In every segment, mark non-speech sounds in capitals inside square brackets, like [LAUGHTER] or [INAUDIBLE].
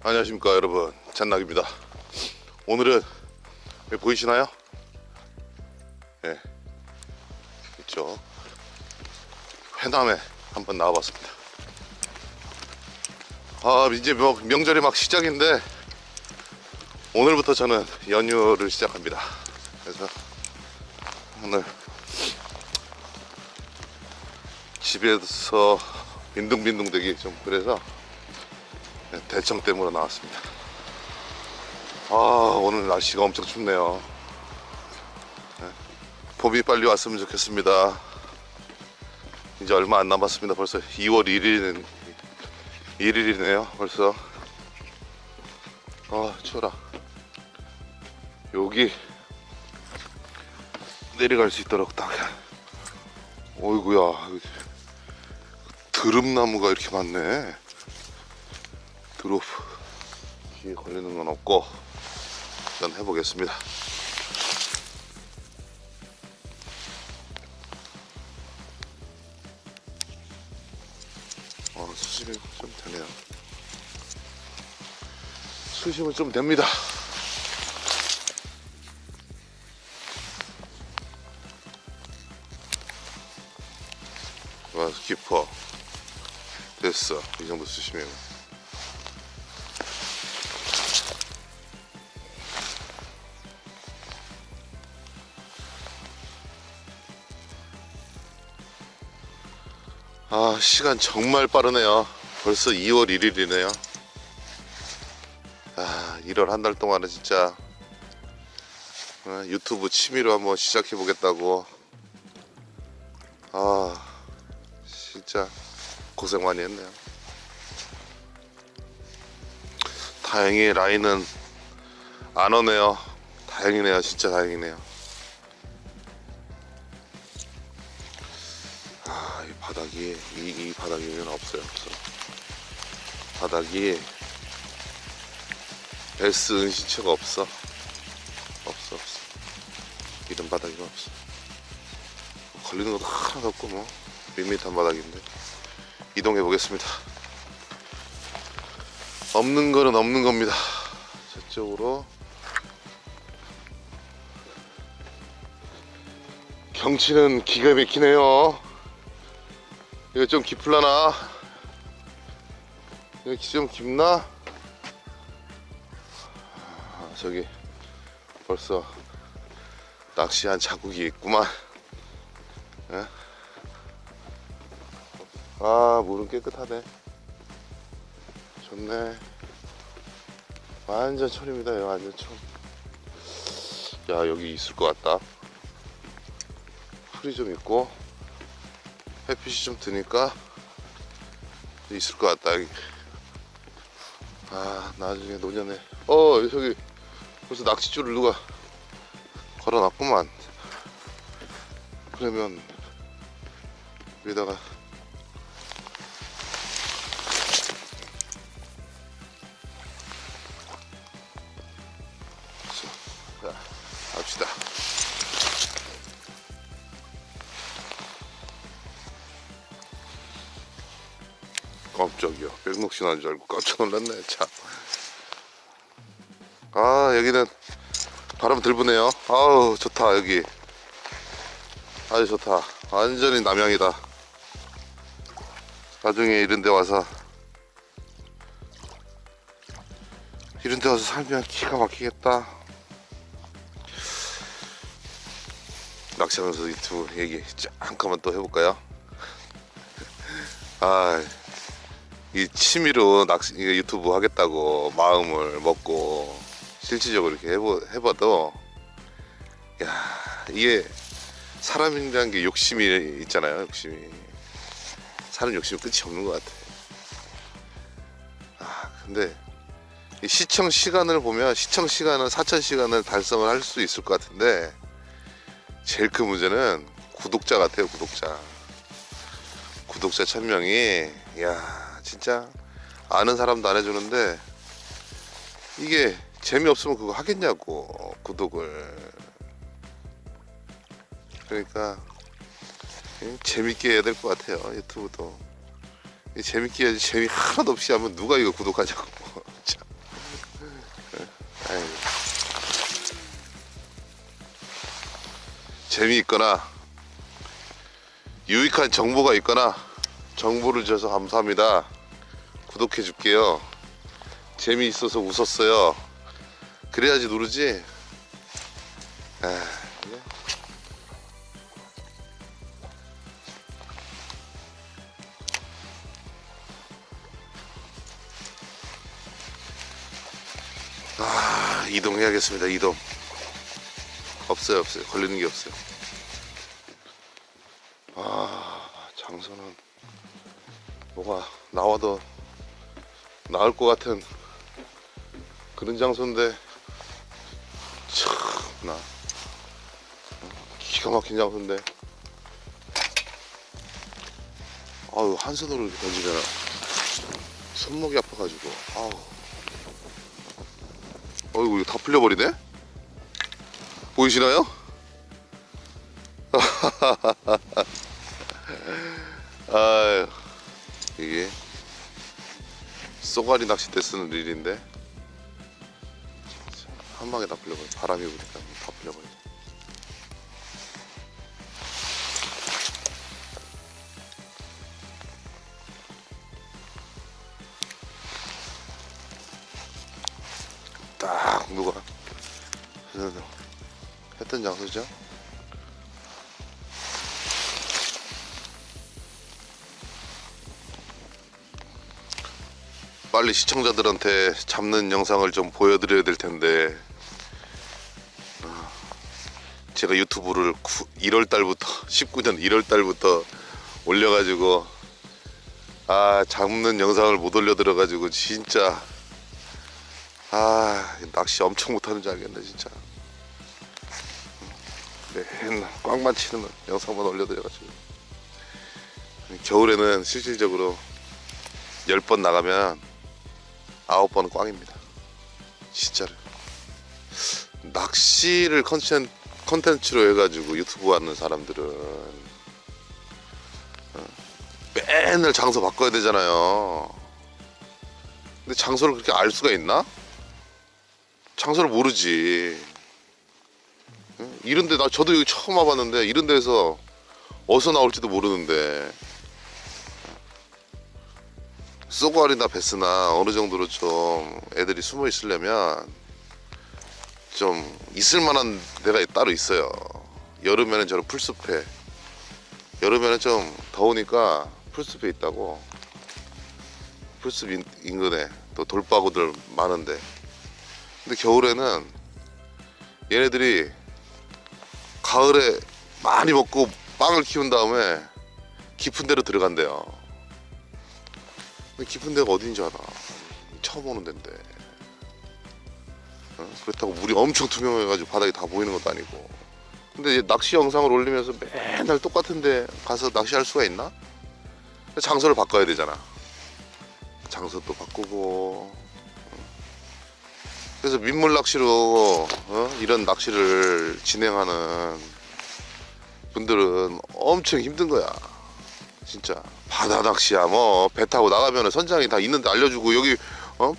안녕하십니까 여러분. 잔낙입니다. 오늘은 보이시나요? 예. 있죠. 회남에 한번 나와봤습니다. 아 이제 뭐 명절이 막 시작인데 오늘부터 저는 연휴를 시작합니다. 그래서 오늘 집에서 빈둥빈둥 되기 좀 그래서 네, 대청 댐으로 나왔습니다. 아 오늘 날씨가 엄청 춥네요. 네, 봄이 빨리 왔으면 좋겠습니다. 이제 얼마 안 남았습니다. 벌써 2월 1일은 1일이네요. 벌써 아 추워라. 여기 내려갈 수 있도록 딱. 어이구야 드릅나무가 이렇게 많네. 드롭 귀에 걸리는 건 없고 일단 해보겠습니다. 어, 수심이 좀 되네요. 수심은 좀 됩니다. 와 깊어 됐어. 이 정도 수심이면 아 시간 정말 빠르네요. 벌써 2월 1일이네요. 아 1월 한 달 동안은 진짜 어, 유튜브 취미로 한번 시작해 보겠다고. 아 진짜 고생 많이 했네요. 다행히 라인은 안 오네요. 다행이네요. 진짜 다행이네요 아, 이 바닥이 이, 이 바닥이면 없어요 없어. 바닥이 S 은신처가 없어? 없어 없어. 이런 바닥이 없어. 걸리는 것도 하나도 없고 뭐. 밋밋한 바닥인데. 이동해 보겠습니다. 없는 거는 없는 겁니다. 저쪽으로. 경치는 기가 막히네요 이거 좀 깊을라나? 여기 좀 깊나? 아, 저기 벌써 낚시한 자국이 있구만. 예? 아 물은 깨끗하네. 좋네. 완전 철입니다. 완전 철. 야 여기 있을 것 같다. 풀이 좀 있고. 햇빛이 좀 드니까 있을 것 같다 여기. 아 나중에 노년에. 어 저기 벌써 낚싯줄을 누가 걸어놨구만. 그러면 위에다가 깜짝이야 백록신 한줄 알고 깜짝 놀랐네 참. 아 여기는 바람 들 부네요. 아우 좋다 여기. 아주 좋다. 완전히 남양이다. 나중에 이런 데 와서 이런 데 와서 살면 기가 막히겠다. 낚시하면서 유튜브 얘기 잠깐만 또 해볼까요? [LAUGHS] 아, 이 취미로 낚시 유튜브 하겠다고 마음을 먹고 실질적으로 이렇게 해보, 해봐도 야 이게 사람이라는 게 욕심이 있잖아요 욕심이. 사람 욕심이 끝이 없는 것 같아. 아 근데 이 시청 시간을 보면 시청 시간은 4천 시간을 달성을 할 수 있을 것 같은데 제일 큰 문제는 구독자 같아요 구독자. 구독자 천명이 야 진짜 아는 사람도 안 해주는데 이게 재미없으면 그거 하겠냐고 구독을. 그러니까 음, 재밌게 해야 될 것 같아요 유튜브도. 재밌게 해야지 재미 하나도 없이 하면 누가 이거 구독하냐고. [LAUGHS] 네. 재미있거나 유익한 정보가 있거나 정보를 주셔서 감사합니다. 구독해 줄게요. 재미있어서 웃었어요. 그래야지 누르지. 아. 아, 이동해야겠습니다. 이동. 없어요, 없어요. 걸리는 게 없어요. 아, 장소는 뭐가 나와도 나을 것 같은 그런 장소인데 참나. 기가 막힌 장소인데. 아유 한 손으로 이렇게 던지면 손목이 아파가지고. 아우. 어이구 이거 다 풀려버리네? 보이시나요? [LAUGHS] 쏘가리 낚싯대 쓰는 릴인데. 한 방에 다 풀려버려. 바람이 부니까 다 풀려버려. 딱 누가. 했던 장소죠 빨리 시청자들한테 잡는 영상을 좀 보여드려야 될 텐데. 어, 제가 유튜브를 1월 달부터 [LAUGHS] 19년 1월 달부터 올려가지고 아 잡는 영상을 못 올려드려 가지고 진짜 아 낚시 엄청 못하는 줄 알겠네 진짜. 맨날 꽝만 치는 영상만 올려드려 가지고. 겨울에는 실질적으로 10번 나가면 아홉 번은 꽝입니다. 진짜로. 낚시를 컨텐, 컨텐츠로 해가지고 유튜브 하는 사람들은 어, 맨날 장소 바꿔야 되잖아요. 근데 장소를 그렇게 알 수가 있나? 장소를 모르지. 응? 이런데 나 저도 여기 처음 와봤는데 이런 데서 어디서 나올지도 모르는데 쏘가리나 베스나 어느 정도로 좀 애들이 숨어 있으려면 좀 있을 만한 데가 따로 있어요. 여름에는 저런 풀숲에 여름에는 좀 더우니까 풀숲에 있다고 풀숲 인- 인근에 또 돌바구들 많은데 근데 겨울에는 얘네들이 가을에 많이 먹고 빵을 키운 다음에 깊은 데로 들어간대요. 깊은 데가 어딘지 알아? 처음 오는 데인데. 어? 그렇다고 물이 엄청 투명해가지고 바닥이 다 보이는 것도 아니고. 근데 낚시 영상을 올리면서 맨날 똑같은데 가서 낚시할 수가 있나? 장소를 바꿔야 되잖아. 장소도 바꾸고. 어? 그래서 민물 낚시로 어? 이런 낚시를 진행하는 분들은 엄청 힘든 거야. 진짜 바다 낚시야 뭐. 배 타고 나가면 선장이 다 있는데 알려주고 여기 어?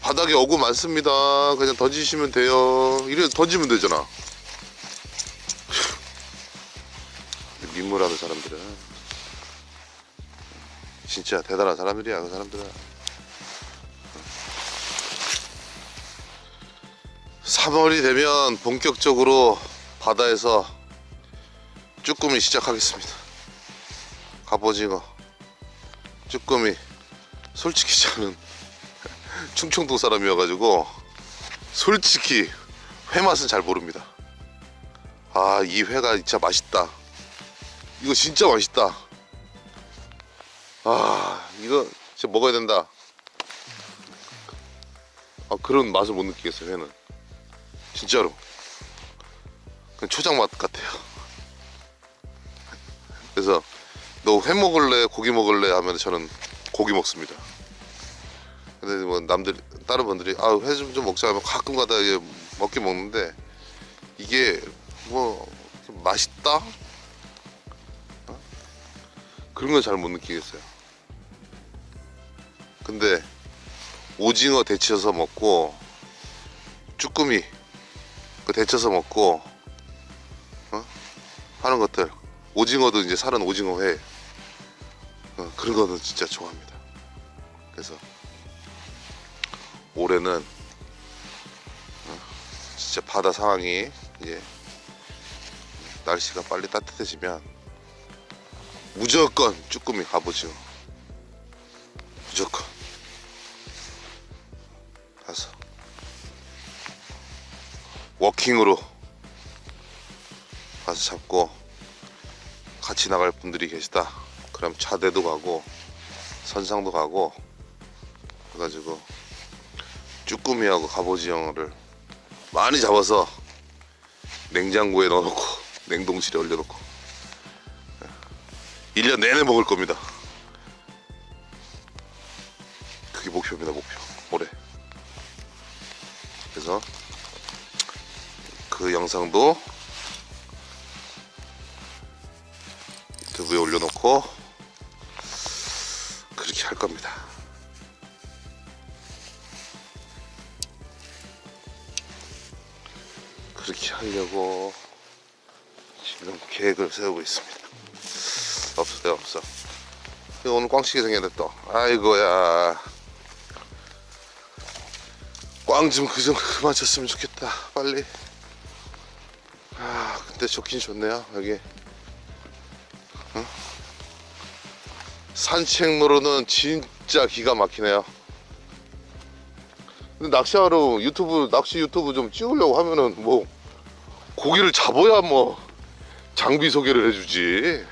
바닥에 어구 많습니다. 그냥 던지시면 돼요. 이래 던지면 되잖아. 민물하는 사람들은. 진짜 대단한 사람들이야 그 사람들은. 3월이 되면 본격적으로 바다에서 쭈꾸미 시작하겠습니다 갑오징어, 쭈꾸미. 솔직히 저는 [LAUGHS] 충청도 사람이어가지고 솔직히 회 맛은 잘 모릅니다. 아, 이 회가 진짜 맛있다. 이거 진짜 맛있다. 아, 이거 진짜 먹어야 된다. 아, 그런 맛을 못 느끼겠어요, 회는. 진짜로. 그냥 초장 맛 같아요. [LAUGHS] 그래서 너 회 먹을래 고기 먹을래 하면 저는 고기 먹습니다. 근데 뭐 남들 다른 분들이 아 회 좀 좀 먹자 하면 가끔 가다 이제 먹긴 먹는데 이게 뭐 맛있다 어? 그런 건 잘 못 느끼겠어요. 근데 오징어 데쳐서 먹고 쭈꾸미 그 데쳐서 먹고 어? 하는 것들 오징어도 이제 살은 오징어 회 어, 그런 거는 진짜 좋아합니다. 그래서 올해는 어, 진짜 바다 상황이 이제 날씨가 빨리 따뜻해지면 무조건 쭈꾸미 갑오징어 무조건. 가서 워킹으로 가서 잡고 같이 나갈 분들이 계시다 그럼 차대도 가고 선상도 가고 그래가지고 쭈꾸미하고 갑오징어를 많이 잡아서 냉장고에 넣어놓고 [LAUGHS] 냉동실에 올려놓고. 1년 내내 먹을 겁니다. 그게 목표입니다 목표. 올해. 그래서 그 영상도 유튜브에 올려놓고 그렇게 하려고 지금 계획을 세우고 있습니다. 없어요, 없어. 오늘 꽝치게 생겼네 또. 아이고야. 꽝 좀 그좀 그만 쳤으면 좋겠다. 빨리. 아, 근데 좋긴 좋네요. 여기. 어? 산책로로는 진짜 기가 막히네요. 근데 낚시하러 유튜브 낚시 유튜브 좀 찍으려고 하면은 뭐 고기를 잡아야 뭐 장비 소개를 해주지.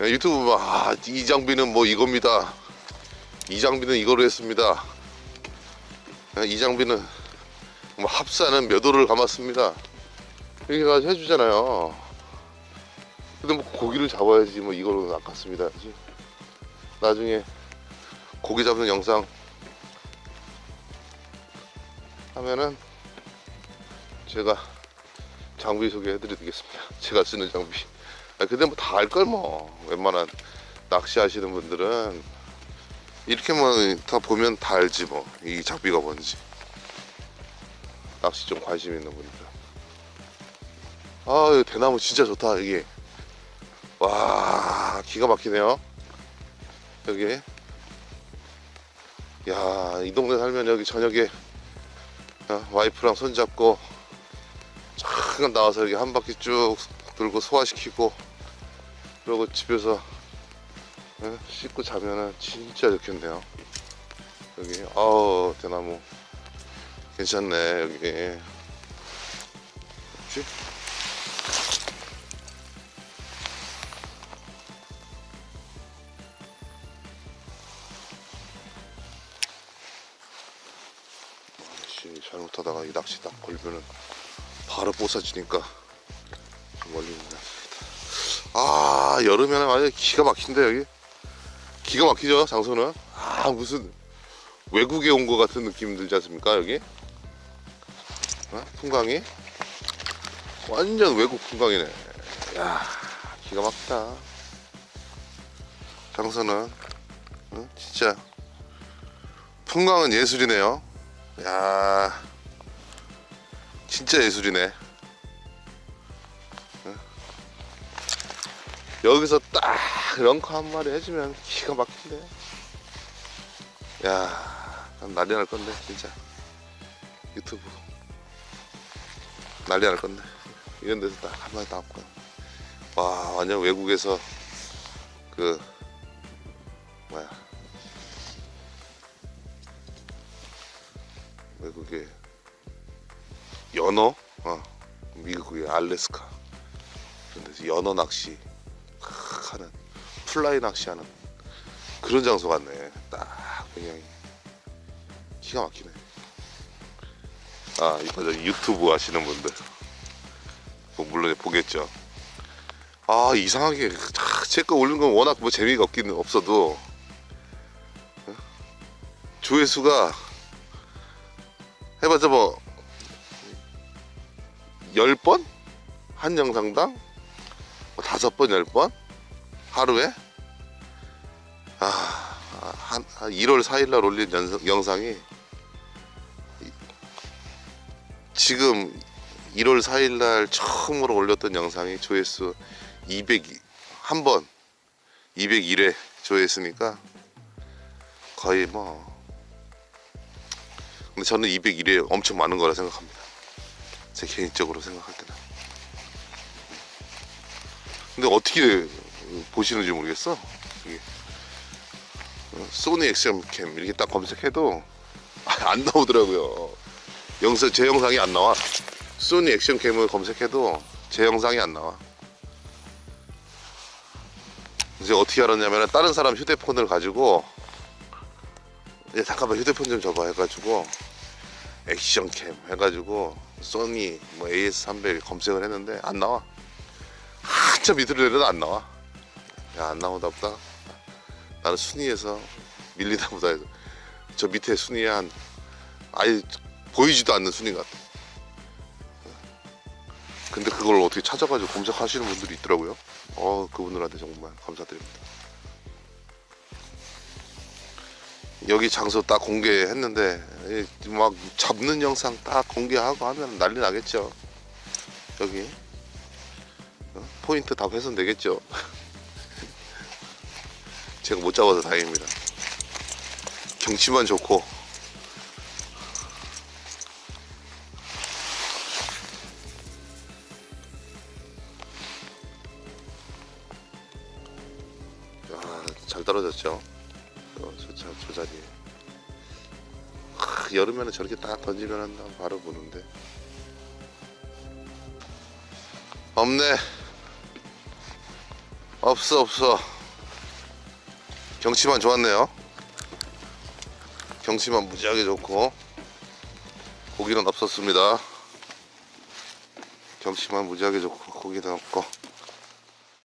야, 유튜브 막, 아, 이 장비는 뭐 이겁니다. 이 장비는 이거로 했습니다. 야, 이 장비는 뭐 합사는 몇 호를 감았습니다. 이렇게 가서 해주잖아요. 근데 뭐 고기를 잡아야지 뭐 이거로 아깝습니다. 그지? 나중에 고기 잡는 영상 하면은 제가 장비 소개해 드리겠습니다. [LAUGHS] 제가 쓰는 장비. 아 근데 뭐 다 알걸 뭐. 웬만한 낚시 하시는 분들은 이렇게만 다 보면 다 알지 뭐. 이 장비가 뭔지. 낚시 좀 관심 있는 분들. 아, 이 대나무 진짜 좋다, 이게. 와, 기가 막히네요. 여기. 야, 이 동네 살면 여기 저녁에 어, 와이프랑 손잡고 잠깐 나와서 여기 한 바퀴 쭉 돌고 소화시키고 그러고 집에서 어, 씻고 자면은 진짜 좋겠네요. 여기, 아우, 대나무. 괜찮네, 여기. 그치? 잘못하다가 이 낚시 딱 걸면은 바로 뽀사지니까 좀 멀리 있네. 아 여름에는 아주 기가 막힌데 여기? 기가 막히죠 장소는? 아 무슨 외국에 온 것 같은 느낌 들지 않습니까 여기? 어? 풍광이? 완전 외국 풍광이네. 야 기가 막히다. 장소는 어? 진짜 풍광은 예술이네요. 야 진짜 예술이네. 어? 여기서 딱 런커 한 마리 해주면 기가 막힌데 야 난리 날 건데 진짜. 유튜브. 난리 날 건데. 이런 데서 딱 한 마리 나왔고 와 완전 외국에서 그 뭐야. 외국의 연어? 어 미국의 알래스카. 그런 데서 연어 낚시 크 하는 플라이 낚시하는 그런 장소 같네. 딱 굉장히 기가 막히네. 아 이거 저 유튜브 하시는 분들. 뭐 물론 보겠죠. 아 이상하게 제거 올린 건 워낙 뭐 재미가 없긴 없어도 어? 조회수가 해봤자 뭐 10번? 한 영상당? 뭐 5번, 10번? 하루에? 아, 한, 한 1월 4일날 올린 연상, 영상이 이- 지금 1월 4일 날 처음으로 올렸던 영상이 조회수 200 한번 201회 조회했으니까 거의 뭐 근데 저는 201회 엄청 많은 거라 생각합니다. 제 개인적으로 생각할 때는. 근데 어떻게 보시는지 모르겠어. 이게 어, 소니 액션캠 이렇게 딱 검색해도 [LAUGHS] 안 나오더라고요. 영상 제 영상이 안 나와. 소니 액션캠을 검색해도 제 영상이 안 나와. 이제 어떻게 알았냐면 다른 사람 휴대폰을 가지고 야 잠깐만 휴대폰 좀 줘봐 해가지고 액션캠 해가지고 소니 뭐 AS300 검색을 했는데 안 나와. 한참 밑으로 내려도 안 나와. 야 안 나오다 보다. 나는 순위에서 밀리다 보다 해서. 저 밑에 순위에 한 아예 보이지도 않는 순위 같아. 근데 그걸 어떻게 찾아가지고 검색하시는 분들이 있더라고요. 어 그분들한테 정말 감사드립니다 여기 장소 딱 공개했는데 이막 잡는 영상 딱 공개하고 하면 난리 나겠죠. 여기 어? 포인트 다 훼손되겠죠. [LAUGHS] 제가 못 잡아서 다행입니다. 경치만 좋고 야, 잘 떨어졌죠. 어, 저, 자리에. 크, 여름에는 저렇게 딱 던지면 나 바로 보는데. 없네. 없어, 없어. 경치만 좋았네요. 경치만 무지하게 좋고. 고기는 없었습니다. 경치만 무지하게 좋고, 고기는 없고.